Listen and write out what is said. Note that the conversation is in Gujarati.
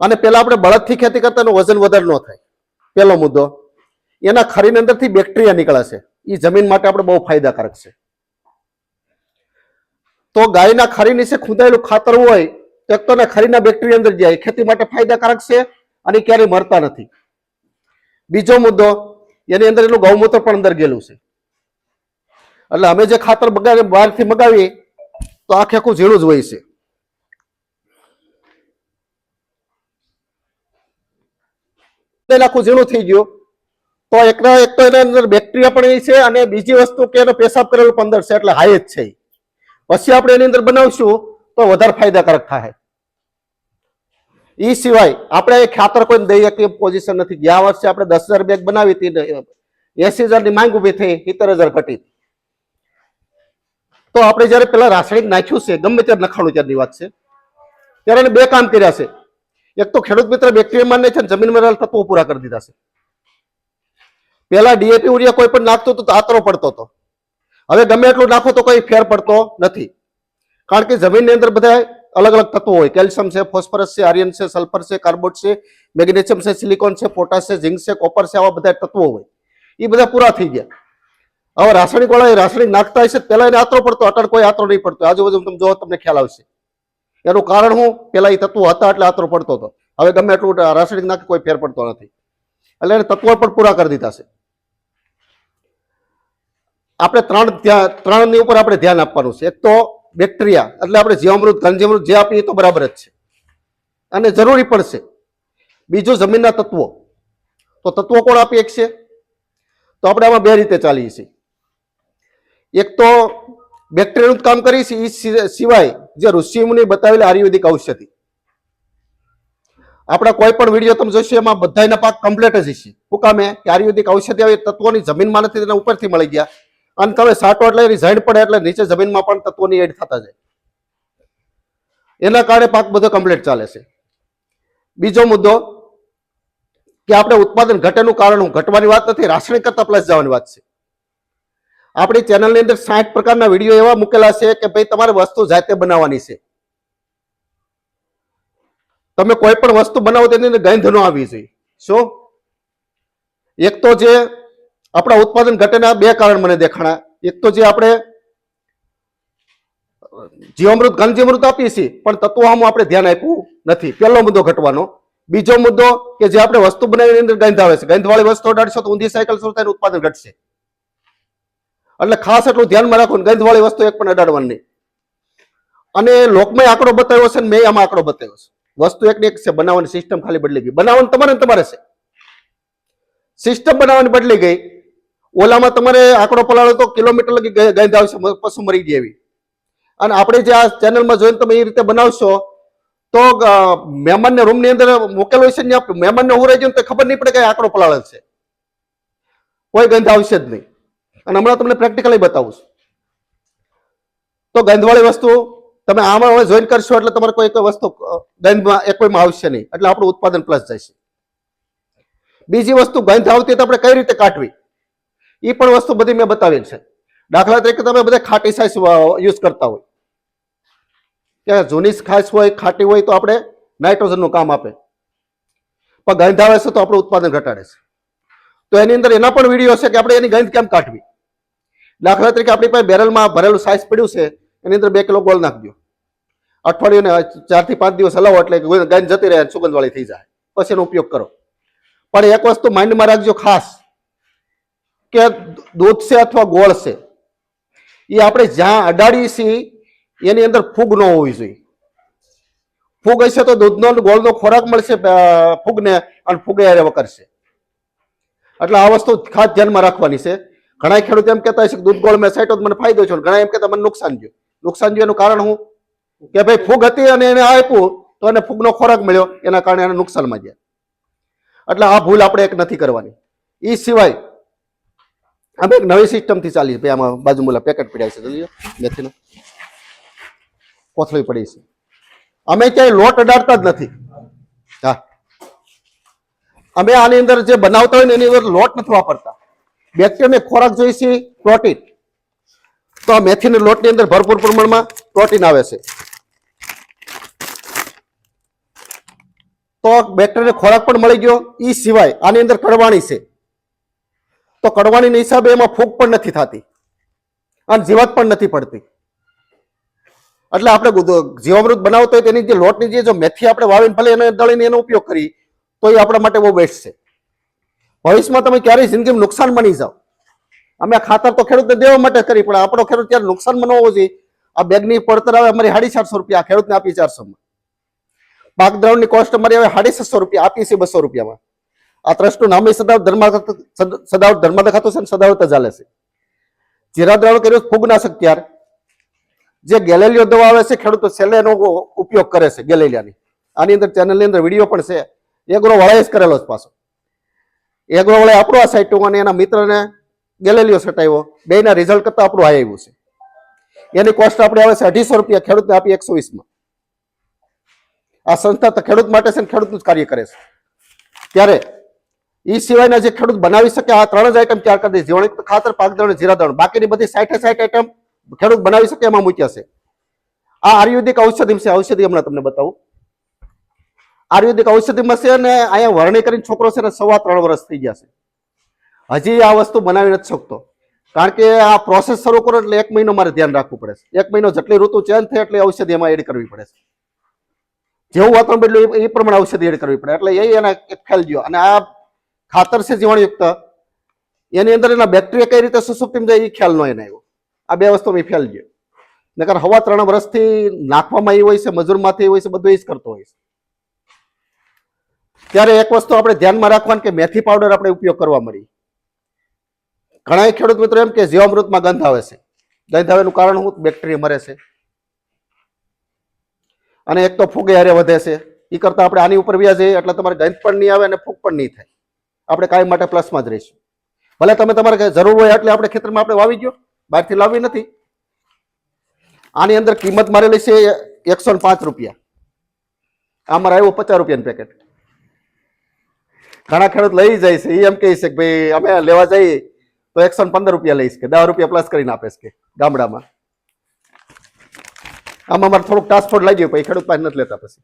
અને પેલા આપણે બળદથી ખેતી કરતા એનું વજન વધારે ન થાય. પહેલો મુદ્દો, એના ખરીની અંદરથી બેક્ટેરિયા નીકળે છે. એ જમીન માટે આપણે બહુ ફાયદાકારક છે. તો ગાયના ખરી નીચે ખૂંદાયેલું ખાતર હોય તો એક તો ખરીના બેક્ટેરિયા અંદર જાય ખેતી માટે ફાયદાકારક છે અને ક્યારેય મરતા નથી. બીજો મુદ્દો, એની અંદર એનું ગૌમૂત્ર પણ અંદર ગયેલું છે. એટલે અમે જે ખાતર બગાડી, બહારથી મગાવીએ, તો આખે આખું ઝીણું જ હોય છે. આખું ઝીણું થઈ ગયું. તો એકના એક તો એના અંદર બેક્ટેરિયા પણ એ છે અને બીજી વસ્તુ કે એનો પેશાબ કરેલું પંદર છે, એટલે હાઈ જ છે પછી આપણે એની અંદર બનાવશું તો વધારે ફાયદાકારક થાય. એ સિવાય આપણે ખાતર કોઈ દઈ શકીએ પોઝિશન નથી. ગયા વર્ષે આપણે દસ હજાર બેગ બનાવી હતી એસી હજારની માંગ ઊભી થઈ, સિત્તેર હજાર ઘટી. તો આપણે જયારે પેલા રાસાયણિક નાખ્યું છે, ગમે ત્યારે નખાણું ત્યારની વાત છે. ત્યારે બે કામ કર્યા છે. એક તો ખેડૂત મિત્ર બેક્ટેરિયા ને છે ને જમીનમાં રહેલા તત્વો પૂરા કરી દીધા છે પેલા ડીએપી ઉરિયા કોઈ પણ નાખતો હતો તો આતરો પડતો હતો હવે ગમે એટલું નાખો તો કોઈ ફેર પડતો નથી કારણ કે જમીનની અંદર બધા અલગ અલગ તત્વો હોય કેલ્શિયમ છે ફોસ્ફરસ છે આર્યન છે સલ્ફર છે કાર્બોટ છે મેગ્નેશિયમ છે સિલિકોન છે પોટાશ છે ઝિંક છે કોપર છે આવા બધા તત્વો હોય એ બધા પૂરા થઈ ગયા હવે રાસાયણિક વાળા એ રાસાયણિક નાખતા હશે પેલા એને આતરો પડતો અટણ કોઈ આતરો નહીં પડતો આજુબાજુ તમે જો તમને ખ્યાલ આવશે એનું કારણ હું પેલા એ તત્વો હતા એટલે આતરો પડતો હતો. હવે ગમે એટલું રાસાયણિક નાખી કોઈ ફેર પડતો નથી. એટલે એને તત્વો પણ પૂરા કરી દીધા છે. આપણે ત્રણ ત્રણની ઉપર આપણે ધ્યાન આપવાનું છે. એક તો બેક્ટેરિયા, એટલે આપણે જીવામૃત, ઘનજીવામૃત જે આપીએ તો બરાબર જ છે. અને જરૂરી પણ છે. બીજું જમીનના તત્વો. તો તત્વો કોણ આપી એક છે તો આપણે આમાં બે રીતે ચાલીએ છીએ. એક તો બેક્ટેરિયાનું કામ કરી છીએ એ સિવાય જે ઋષિમુનિ બતાવેલી આયુર્વેદિક ઔષધિ. આપણા કોઈ પણ વીડિયો તમે જોશો, એમાં બધાના પાક કમ્પ્લીટ જ હશે. શું કામે કે આયુર્વેદિક ઔષધિ આવી તત્વોની જમીનમાં નથી, તેના ઉપરથી મળી ગયા. અને તમે સાટો એટલે એની ઝાડ પડે એટલે નીચે જમીનમાં પણ તત્વોની એડ થતા જાય. એના કારણે પાક બધો કમ્પ્લીટ ચાલે છે. બીજો મુદ્દો કે આપણે ઉત્પાદન ઘટેનું કારણ ઘટવાની વાત નથી, રાસાયણિક કરતા પ્લસ જવાની વાત છે. આપણી ચેનલની અંદર સાઠ પ્રકારના વીડિયો એવા મૂકેલા છે કે ભાઈ તમારે વસ્તુ જાતે બનાવવાની છે. તમે કોઈ પણ વસ્તુ બનાવો તેની અંદર ગંધ ન આવવી જોઈએ. શું? એક તો જે આપણા ઉત્પાદન ઘટેના બે કારણ મને દેખાણા. એક તો જે આપણે જીવામૃત ગંધજીમૃત આપીએ છીએ, પણ તત્વો આમ આપણે ધ્યાન આપ્યું નથી. પહેલો મુદ્દો ઘટવાનો. બીજો મુદ્દો કે જે આપણે વસ્તુ બનાવીની અંદર ગંધ આવે છે. ગંધવાળી વસ્તુ અડાડશો તો ઊંધી સાયકલ શરૂ થાય ઉત્પાદન ઘટશે. એટલે ખાસ એટલું ધ્યાનમાં રાખો ગંધવાળી વસ્તુ એક પણ અડાડવાની અને લોકમય આંકડો બતાવ્યો છે ને મેં આમાં આંકડો બતાવ્યો છે. વસ્તુ એક ને એક છે, બનાવવાની સિસ્ટમ ખાલી બદલી ગઈ. બનાવવાનું તમારે તમારે છે. સિસ્ટમ બનાવવાની બદલી ગઈ. ઓલામાં તમારે આંકડો પલાળો તો કિલોમીટર લગી ગંધ આવશે પશુ મરી ગઈ એવી. અને આપણે જે આ ચેનલમાં જોઈને તમે એ રીતે બનાવશો, તો મહેમાનને રૂમની અંદર મૂકેલો છે ને મહેમાનને ઉરાઈ જાય તો ખબર નહીં પડે કે આંકડો પલાળે છે. કોઈ ગંધ આવશે જ નહીં. અને હમણાં તમને પ્રેક્ટિકલી બતાવું છું. તો ગંધવાળી વસ્તુ, તમે આમાં હવે જોઈન કરશો એટલે તમારે કોઈ કોઈ વસ્તુ ગંધમાં એક કોઈમાં આવશે નહીં. એટલે આપણું ઉત્પાદન પ્લસ જશે. બીજી વસ્તુ, ગંધ આવતી તો આપણે કઈ રીતે કાઢવી? એ પણ વસ્તુ બધી મેં બતાવેલ છે. દાખલા તરીકે તમે બધા ખાટી સાઈસ યુઝ કરતા હોય. કે જૂની ખાસ હોય, ખાટી હોય તો આપણે નાઇટ્રોજનનું કામ આપે. પણ ગંધ આવે છે તો આપણું ઉત્પાદન ઘટાડે છે. તો એની અંદર એના પણ વીડિયો છે કે આપણે એની ગંધ કેમ કાઢવી? દાખલા તરીકે આપણી પાસે બેરલમાં ભરેલું સાઈઝ પડ્યું છે, એની અંદર બે કિલો ગોળ નાખજો. અઠવાડિયું ચારથી ચાર પાંચ દિવસ હલાવો એટલે ગાય જતી રહે સુગંધવાળી થઈ જાય. પછી એનો ઉપયોગ કરો. પણ એક વસ્તુ માઇન્ડમાં રાખજો ખાસ, કે દૂધ છે અથવા ગોળ છે, એ આપણે જ્યાં અડાડીએ છીએ, એની અંદર ફૂગ ન હોવી જોઈએ. ફૂગ હશે તો દૂધનો ગોળનો ખોરાક મળશે ફૂગને, અને ફૂગે હારે વકરશે એટલે આ વસ્તુ ખાસ ધ્યાનમાં રાખવાની છે. ઘણા ખેડૂત એમ કહેતા હશે કે દૂધ ગોળ મેં સાઈટો મને ફાયદો છે ઘણા એમ કહેતા મને નુકસાન થયું. નુકસાન થયું એનું કારણ હું કે ભાઈ ફૂગ હતી અને એને આપ્યું તો એને ફૂગનો ખોરાક મળ્યો, એના કારણે એને નુકસાનમાં ગયા. એટલે આ ભૂલ આપણે એક નથી કરવાની. એ સિવાય અમે એક નવી સિસ્ટમથી ચાલી ભાઈ, આમાં બાજુ પેકેટ પડ્યા છે, જોઈ મેથીનો. કોથળી પડી છે. અમે ક્યાંય લોટ અડાડતા જ નથી. હા. અમે આની અંદર જે બનાવતા હોય ને એની અંદર લોટ નથી વાપરતા. બેક્ટેરિયાને ખોરાક જોઈએ છે પ્રોટીન તો આ મેથીના લોટની અંદર ભરપૂર પ્રમાણમાં પ્રોટીન આવે છે. તો બેક્ટેરિયાને ખોરાક પણ મળી ગયો એ સિવાય આની અંદર કડવાણી છે. તો કડવાણીના હિસાબે એમાં ફૂગ પણ નથી થતી. અને જીવાત પણ નથી પડતી. એટલે આપણે જીવામૃત બનાવતો હોય તેની જે લોટની જે જો મેથી આપણે વાવીને ભલે એને દળીને એનો ઉપયોગ કરી, તો એ આપણા માટે બહુ બેસ્ટ છે. ભવિષ્યમાં તમે ક્યારેય જિંદગીમાં નુકસાન બની જાઓ. અમે ખાતર તો ખેડૂતને દેવા માટે કરી, પણ આપણો ખેડૂત ત્યારે નુકસાન હોવું જોઈએ? આ બેગની પડતર આવે અમારી સાડી ચારસો રૂપિયા ખેડૂતને આપી ચારસોમાં. પાક દ્રવણની કોસ્ટ અમારી હવે સાડી છસો રૂપિયા આપી છે બસો રૂપિયામાં. આ ટ્રસ્ટનું નામે સદાવત ધર્મ સદાવત ધર્માદા ખાતું છે અને સદાવત જ ચાલે છે. જીરા દ્રાવણ કર્યું ફૂગનાશક ત્યાર. જે ગેલેલિયો દવા આવે છે, ખેડૂતો છેલ્લે એનો ઉપયોગ કરે છે ગેલેલિયાની. આની અંદર ચેનલની અંદર વીડિયો પણ છે. એગ્રો વાળાએ જ કરેલો છે પાછો. એગ્રો વાળાએ આપણો આ સાઈટ અને એના મિત્રને ગેલેલિયો સટાવ્યો બેના રિઝલ્ટ કરતાં આપણું આ આવ્યું છે. એની કોસ્ટ આપણે આવે છે અઢીસો રૂપિયા, ખેડૂતને આપી એકસો વીસમાં. આ સંસ્થા તો ખેડૂત માટે છે ને ખેડૂતનું જ કાર્ય કરે છે. ત્યારે એ સિવાયના જે ખેડૂત બનાવી શકે, આ ત્રણ જ આઈટમ તૈયાર કરી દે. જીવણયુક્ત ખાતર પાકદળ જીરા દળ બાકીની બધી સાઠે સાઠ આઈટમ ખેડૂત બનાવી શકે એમાં મૂક્યા છે. આ આયુર્વેદિક ઔષધિ છે. ઔષધિ હમણાં તમને બતાવું. આયુર્વેદિક ઔષધિમાં છે ને અહીંયા વર્ણી કરીને છોકરો છે ને સવા ત્રણ વર્ષ થઈ ગયા છે. હજી આ વસ્તુ બનાવી નથી શકતો. કારણ કે આ પ્રોસેસ શરૂ કરો એટલે એક મહિનો મારે ધ્યાન રાખવું પડે છે. એક મહિનો જેટલી ઋતુ ચેન્જ થાય એટલે ઔષધિ એમાં એડ કરવી પડે છે. જેવું વાતાવરણ બદલ્યું એ- પ્રમાણે ઔષધિ એડ કરવી પડે. એટલે એ એને ખ્યાલ ગયો અને આ ખાતર છે જીવાણયુક્ત. એની અંદર એના બેક્ટેરિયા કઈ રીતે સુસુપ્તિમ જાય એ ખ્યાલ નો એને આવ્યો. આ બે વસ્તુ મેં ખ્યાલ ગયો નકર હવા ત્રણ વર્ષથી નાખવામાં એ હોય છે, મજૂરમાંથી હોય છે, બધું એ જ કરતો હોય છે. ત્યારે એક વસ્તુ આપણે ધ્યાનમાં રાખવાની કે મેથી પાવડર આપણે ઉપયોગ કરવા મળી. ઘણા ખેડૂત મિત્રો એમ કે જીવામૃતમાં ગંધ આવે છે. ગંધ આવેનું કારણ શું? બેક્ટેરિયા મરે છે. અને એક તો ફૂગ હારે વધે છે. એ કરતાં આપણે આની ઉપર વ્યા જઈએ એટલે તમારે ગંધ પણ નહીં આવે અને ફૂગ પણ નહીં થાય. આપણે કાયમ માટે પ્લસમાં જ રહીશું. ભલે તમે તમારે જરૂર હોય એટલે આપણે ખેતરમાં આપણે વાવી ગયો બહારથી લાવવી નથી. આની અંદર કિંમત મારેલી છે એકસો પાંચ રૂપિયા. આ મારે આવ્યું પચાસ રૂપિયાનું પેકેટ ઘણા ખેડૂત લઈ જાય છે એમ કહે છે કે ભાઈ, અમે લેવા જઈએ તો એકસો પંદર રૂપિયા લઈશ કે, દસ રૂપિયા પ્લસ કરીને આપીશ કે, ગામડામાં આમાં અમારે થોડુંક ટ્રાન્સપોર્ટ લાગી ગયું પછી ખેડૂત પાસે નથી લેતા પછી